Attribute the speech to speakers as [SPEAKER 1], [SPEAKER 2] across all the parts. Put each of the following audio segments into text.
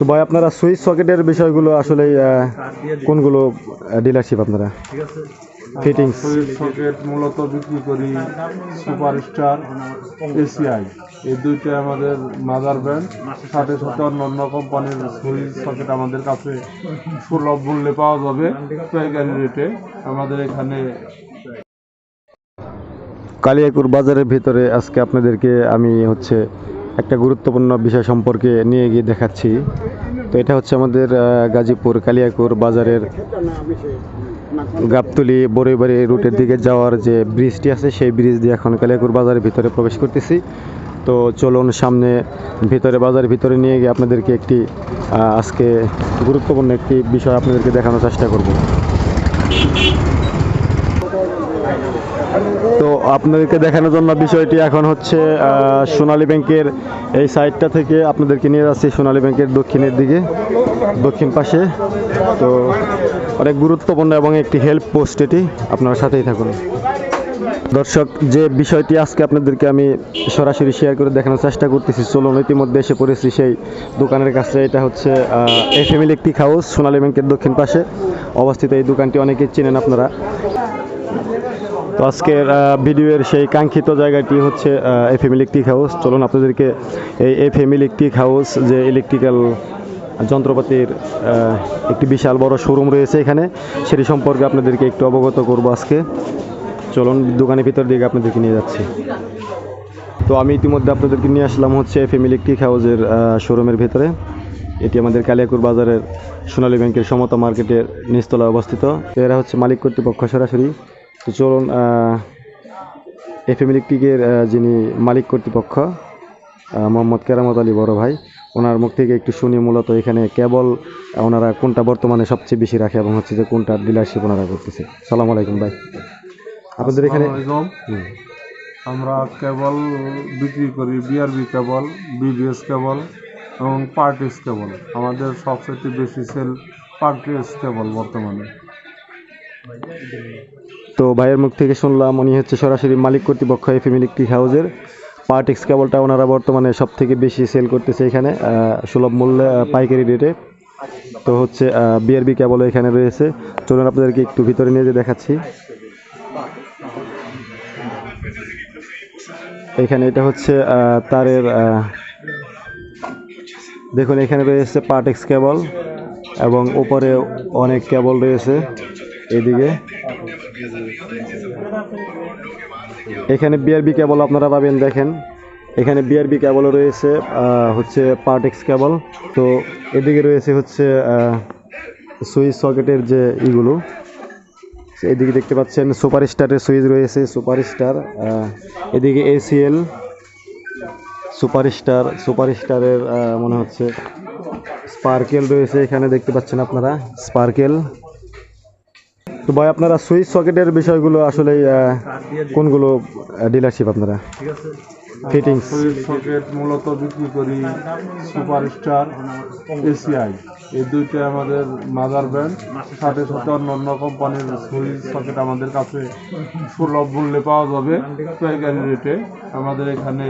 [SPEAKER 1] তো ভাই আপনারা সুইচ সকেটের বিষয়গুলো আসলে কোনগুলো ডিলারশিপ আপনারা? ফিটিংস
[SPEAKER 2] সুইচ সকেট মূলত বিক্রি করি সুপারস্টার এসিআই। এই দুইটা আমাদের মাদার ব্র্যান্ড সাথে সাথে অন্যান্য কোম্পানির সুইচ সকেট আমাদের কাছে সুলভ মূল্যে পাওয়া যাবে পাইকারি রেটে। আমাদের এখানে
[SPEAKER 1] কালিয়াকুর বাজারের ভিতরে আজকে আপনাদেরকে আমি হচ্ছে একটা গুরুত্বপূর্ণ বিষয় সম্পর্কে নিয়ে গিয়ে দেখাচ্ছি। তো এটা হচ্ছে আমাদের গাজীপুর কালিয়াকুর বাজারের গাবতলি বড়ইবাড়ি রুটের দিকে যাওয়ার যে ব্রিজটি আছে, সেই ব্রিজ দিয়ে এখন কালিয়াকুর বাজারের ভিতরে প্রবেশ করতেছি। তো চলুন সামনে ভিতরে, বাজারের ভিতরে নিয়ে গিয়ে আপনাদেরকে একটি আজকে গুরুত্বপূর্ণ একটি বিষয় আপনাদেরকে দেখানোর চেষ্টা করব। আপনাদেরকে দেখানোর জন্য বিষয়টি এখন হচ্ছে সোনালী ব্যাংকের এই সাইডটা থেকে আপনাদেরকে নিয়ে যাচ্ছি, সোনালী ব্যাংকের দক্ষিণের দিকে, দক্ষিণ পাশে। তো অনেক গুরুত্বপূর্ণ এবং একটি হেল্প পোস্ট এটি, আপনার সাথেই থাকুন। দর্শক, যে বিষয়টি আজকে আপনাদেরকে আমি সরাসরি শেয়ার করে দেখানোর চেষ্টা করতেছি, চলুন ইতিমধ্যে এসে পড়েছি সেই দোকানের কাছে। এটা হচ্ছে F M electric house Sonali ব্যাংকের দক্ষিণ পাশে অবস্থিত এই দোকানটি, অনেকেই চেনেন আপনারা। তো আজকের ভিডিওর সেই কাঙ্ক্ষিত জায়গাটি হচ্ছে এফ এম ইলেকট্রিক হাউস চলুন আপনাদেরকে এই এফ এম ইলেকট্রিক হাউস যে ইলেকট্রিক্যাল যন্ত্রপাতির একটি বিশাল বড় শোরুম রয়েছে এখানে, সেটি সম্পর্কে আপনাদেরকে একটু অবগত করব আজকে। চলুন দোকানের ভিতর দিকে আপনাদেরকে নিয়ে যাচ্ছি। তো আমি ইতিমধ্যে আপনাদেরকে নিয়ে আসলাম হচ্ছে এফ এম ইলেকট্রিক হাউসের শোরুমের ভিতরে। এটি আমাদের কালিয়াকুর বাজারের সোনালী ব্যাংকের সমতা মার্কেটের নিচতলায় অবস্থিত। এরা হচ্ছে মালিক কর্তৃপক্ষ সরাসরি। তো চলুন এফ এম ইলেকট্রিকের যিনি মালিক কর্তৃপক্ষ মোহাম্মদ কেরামত আলী বড় ভাই ওনার মুখ থেকে একটু শুনি মূলত এখানে কেবল ওনারা কোনটা বর্তমানে সবচেয়ে বেশি রাখে এবং হচ্ছে যে কোনটা ডিলারশিপ ওনারা করতেছে। সালাম আলাইকুম ভাই। আপনাদের এখানে।
[SPEAKER 2] আমরা কেবল বিক্রি করি বিআরবি কেবল বিবিএস কেবল এবং পার্টিস কেবল। আমাদের সবচেয়ে বেশি সেল পার্টিস কেবল বর্তমানে।
[SPEAKER 1] তো ভাইয়ের মুখ থেকে শুনলাম, উনি হচ্ছে সরাসরি মালিক কর্তৃপক্ষ এফ এম ইলেকট্রিক হাউসের পার্টিক্স কেবলটা ওনারা বর্তমানে সব থেকে বেশি সেল করতেছে এখানে সুলভ মূল্যে পাইকারি রেটে তো হচ্ছে বিআরবি কেবলও এখানে রয়েছে। চলুন আপনাদেরকে একটু ভিতরে নিয়ে যেয়ে দেখাচ্ছি। এখানে এটা হচ্ছে তারের দেখুন, এখানে রয়েছে পার্টেক্স কেবল এবং উপরে অনেক কেবল রয়েছে এদিকে। এখানে বিআরবি কেবল আপনারা পাবেন, দেখেন। এখানে বিআরবি কেবলও রয়েছে হচ্ছে পার্টেক্স কেবল। তো এদিকে রয়েছে হচ্ছে সুইচ সকেটের যে ইগুলো এদিকে দেখতে পাচ্ছেন সুপার স্টারের সুইচ রয়েছে সুপার স্টার এদিকে এসিএল সুপার স্টার সুপার স্টারের মনে হচ্ছে স্পার্কেল রয়েছে, এখানে দেখতে পাচ্ছেন আপনারা, স্পার্কেল। তো ভাই, আপনারা সুইচ সকেটের বিষয়গুলো আসলে কোনগুলো ডিলারশিপ আপনারা? ফিটিংস
[SPEAKER 2] সুইচ সকেট মূলত বিক্রি করি সুপারস্টার এসিআই। এই দুইটা আমাদের মাদার ব্র্যান্ড সাথে সাথে অন্যান্য কোম্পানির সুইচ সকেট আমাদের কাছে সুলভ মূল্যে পাওয়া যাবে পাইকারি রেটে আমাদের এখানে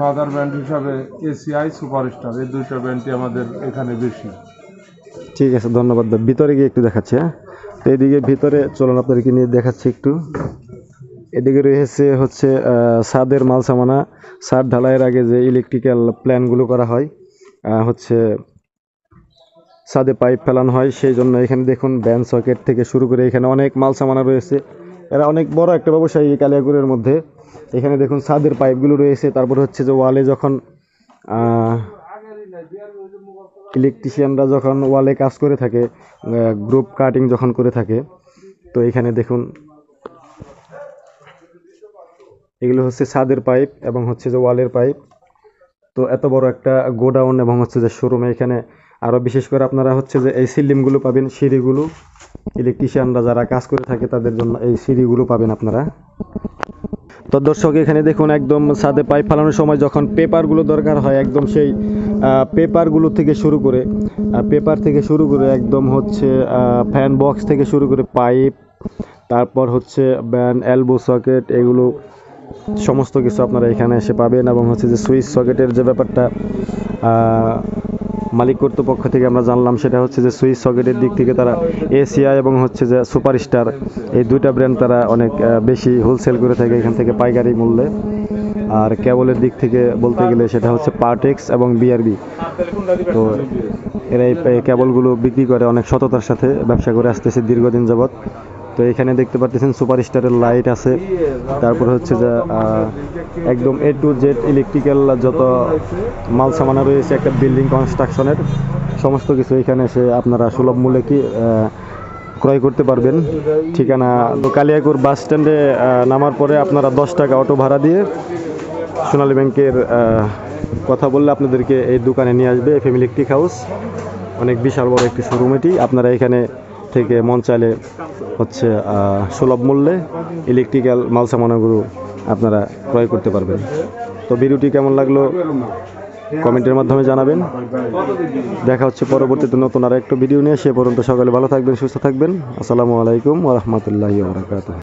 [SPEAKER 2] মাদার ব্র্যান্ড হিসাবে এসিআই সুপারস্টার এই দুইটা ব্র্যান্ডই আমাদের এখানে বেশি।
[SPEAKER 1] ঠিক আছে ধন্যবাদ। ভিতরে গিয়ে একটু দেখাচ্ছি হ্যাঁ? তো এদিকে ভিতরে চলুন আপনাদেরকে নিয়ে দেখাচ্ছি একটু। এদিকে রয়েছে হচ্ছে ছাদের মাল সামানা ছাদ ঢালাইয়ের আগে যে ইলেকট্রিক্যাল প্ল্যানগুলো করা হয় হচ্ছে ছাদে পাইপ ফেলানো হয়, সেই জন্য এখানে দেখুন ব্যান সকেট থেকে শুরু করে এখানে অনেক মাল সামানা রয়েছে। এরা অনেক বড় একটা ব্যবসায়ী কালিয়াগুড়ের মধ্যে। এখানে দেখুন ছাদের পাইপগুলো রয়েছে, তারপর হচ্ছে যে ওয়ালে যখন ইলেকট্রিশিয়ানরা যখন ওয়ালে কাজ করে থাকে গ্রুপ কাটিং যখন করে থাকে, তো এখানে দেখুন এগুলো হচ্ছে ছাদের পাইপ এবং হচ্ছে যে ওয়ালের পাইপ। তো এত বড় একটা গোডাউন এবং হচ্ছে যে শোরুমে এখানে আরও বিশেষ করে আপনারা হচ্ছে যে এই সিলিমগুলো পাবেন, সিঁড়িগুলো। ইলেকট্রিশিয়ানরা যারা কাজ করে থাকে তাদের জন্য এই সিঁড়িগুলো পাবেন আপনারা। তো দর্শক, এখানে দেখুন একদম ছাদে পাইপ ফালানোর সময় যখন পেপারগুলো দরকার হয়, একদম সেই পেপারগুলো থেকে শুরু করে পেপার থেকে শুরু করে একদম হচ্ছে ফ্যান বক্স থেকে শুরু করে পাইপ, তারপর হচ্ছে ব্যান এলবো সকেট এগুলো সমস্ত কিছু আপনারা এখানে এসে পাবেন এবং হচ্ছে যে সুইচ সকেটের যে ব্যাপারটা মালিক কর্তৃপক্ষ থেকে আমরা জানলাম সেটা হচ্ছে যে সুইচ সকেটের দিক থেকে তারা এসিআই এবং হচ্ছে যে সুপারস্টার, এই দুইটা ব্র্যান্ড তারা অনেক বেশি হোলসেল করে থাকে এখান থেকে পাইকারি মূল্যে। আর কেবলের দিক থেকে বলতে গেলে সেটা হচ্ছে পার্টেক্স এবং বিআরবি তো এরা এই কেবলগুলো বিক্রি করে অনেক সততার সাথে ব্যবসা করে আসতেছে দীর্ঘদিন যাবৎ। তো এখানে দেখতে পাচ্ছেন সুপারস্টারের লাইট আছে। তারপর হচ্ছে যে একদম এ টু জেড ইলেকট্রিক্যাল যত মাল সামানা রয়েছে, একটা বিল্ডিং কনস্ট্রাকশনের সমস্ত কিছু এখানে এসে আপনারা সুলভ মূল্যে কি ক্রয় করতে পারবেন। ঠিকানা কালিয়াকুর বাস স্ট্যান্ডে নামার পরে আপনারা দশ টাকা অটো ভাড়া দিয়ে সোনালী ব্যাংকের কথা বললে আপনাদেরকে এই দোকানে নিয়ে আসবে ফ্যামিলি ইলেকট্রিক হাউস অনেক বিশাল বড় একটি শোরুম এটি। আপনারা এখানে থেকে মন চাইলে হচ্ছে সুলভ মূল্যে ইলেকট্রিক্যাল মাল সামানগুলো আপনারা ক্রয় করতে পারবেন। তো ভিডিওটি কেমন লাগল কমেন্টের মাধ্যমে জানাবেন। দেখা হচ্ছে পরবর্তীতে নতুন আর একটা ভিডিও নিয়ে। সে পর্যন্ত সকালে ভালো থাকবেন, সুস্থ থাকবেন। আসসালামু আলাইকুম ওরহমতুল্লাহি ওবরাকাতুহ